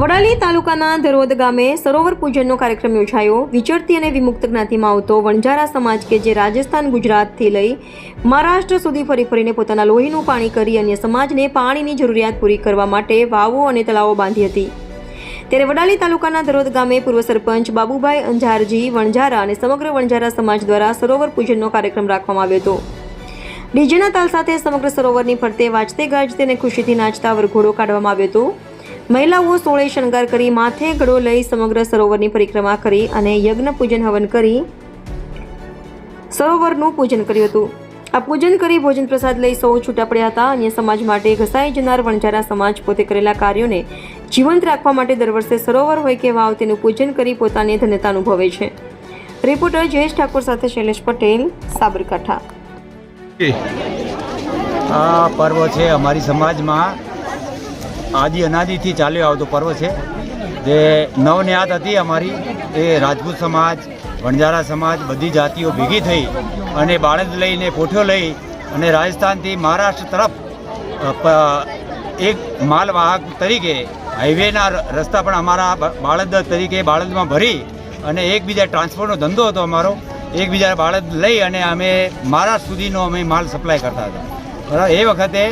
વડાલી તાલુકાના ધરોદ ગામે સરોવર પૂજનનો કાર્યક્રમ યોજાયો. વિચરતી અને વિમુક્ત જ્ઞાતિમાં આવતો વણઝારા સમાજ કે જે રાજસ્થાન, ગુજરાતથી લઈ મહારાષ્ટ્ર સુધી ફરી ફરીને પોતાના લોહીનું પાણી કરી અન્ય સમાજને પાણીની જરૂરિયાત પૂરી કરવા માટે વાવો અને તળાવો બાંધી હતી. ત્યારે વડાલી તાલુકાના ધરોદ ગામે પૂર્વ સરપંચ બાબુભાઈ અંજારજી, વણઝારા અને સમગ્ર વણઝારા સમાજ દ્વારા સરોવર પૂજનનો કાર્યક્રમ રાખવામાં આવ્યો હતો. ડીજેના તાલ સાથે સમગ્ર સરોવરની ફરતે વાજતે ગાજતે અને ખુશીથી નાચતા વરઘોડો કાઢવામાં આવ્યો હતો. મહિલાઓ સોળે શણગાર કરી માથે ઘડો લઈ સમગ્ર સરોવરની પરિક્રમા કરી અને યજ્ઞ પૂજન હવન કરી સરોવરનું પૂજન કર્યું હતું. આ પૂજન કરી ભોજન પ્રસાદ લઈ સૌ છૂટા પડ્યા હતા. અન્ય સમાજ માટે ઘસાઈ જનાર વણઝારા સમાજ પોતે કરેલા કાર્યોને જીવંત રાખવા માટે દર વર્ષે સરોવર હોય કે વાવ તેનું પૂજન કરી પોતાની ધન્યતા અનુભવે છે. રિપોર્ટર જયેશ ઠાકોર સાથે શૈલેષ પટેલ, સાબરકાંઠા. આ પર્વ છે અમારી સમાજમાં આદિ અનાદિથી ચાલ્યો આવતો પર્વ છે. જે નવનિયાત હતી અમારી, એ રાજપૂત સમાજ વણજારા સમાજ બધી જાતિઓ ભેગી થઈ અને બાળદ લઈને પોઠ્યો લઈ અને રાજસ્થાનથી મહારાષ્ટ્ર તરફ એક માલવાહક તરીકે હાઈવેના રસ્તા પણ અમારા બાળદ તરીકે બાળદમાં ભરી અને એકબીજા ટ્રાન્સપોર્ટનો ધંધો હતો અમારો. એકબીજા બાળદ લઈ અને અમે મહારાષ્ટ્ર સુધીનો અમે માલ સપ્લાય કરતા હતા. બરાબર, એ વખતે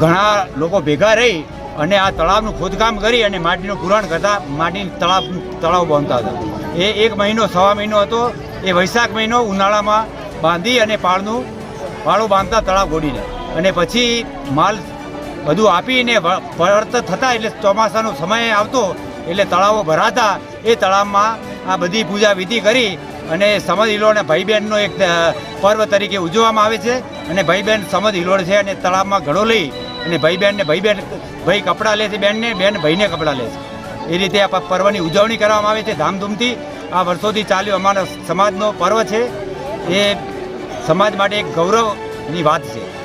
ઘણા લોકો ભેગા રહી અને આ તળાવનું ખોદકામ કરી અને માટીનું પુરાણ કરતા માટી તળાવ તળાવ બાંધતા હતા. એ એક મહિનો, સવા મહિનો હતો. એ વૈશાખ મહિનો ઉનાળામાં બાંધી અને પાળનું, પાળું બાંધતા તળાવ ગોડીને અને પછી માલ બધું આપીને પરત થતા એટલે ચોમાસાનો સમય આવતો એટલે તળાવો ભરાતા એ તળાવમાં આ બધી પૂજા વિધિ કરી અને સમદ હિલોડ અને ભાઈ બહેનનો એક પર્વ તરીકે ઉજવવામાં આવે છે. અને ભાઈ બહેન સમદ હિલોળ છે અને તળાવમાં ઘડો લઈ અને ભાઈ બહેનને ભાઈ બહેન ભાઈ કપડાં લે છે બહેનને બેન ભાઈને કપડાં લે છે. એ રીતે આ પર્વની ઉજવણી કરવામાં આવે છે ધામધૂમથી. આ વર્ષોથી ચાલ્યો અમારા સમાજનો પર્વ છે. એ સમાજ માટે એક ગૌરવની વાત છે.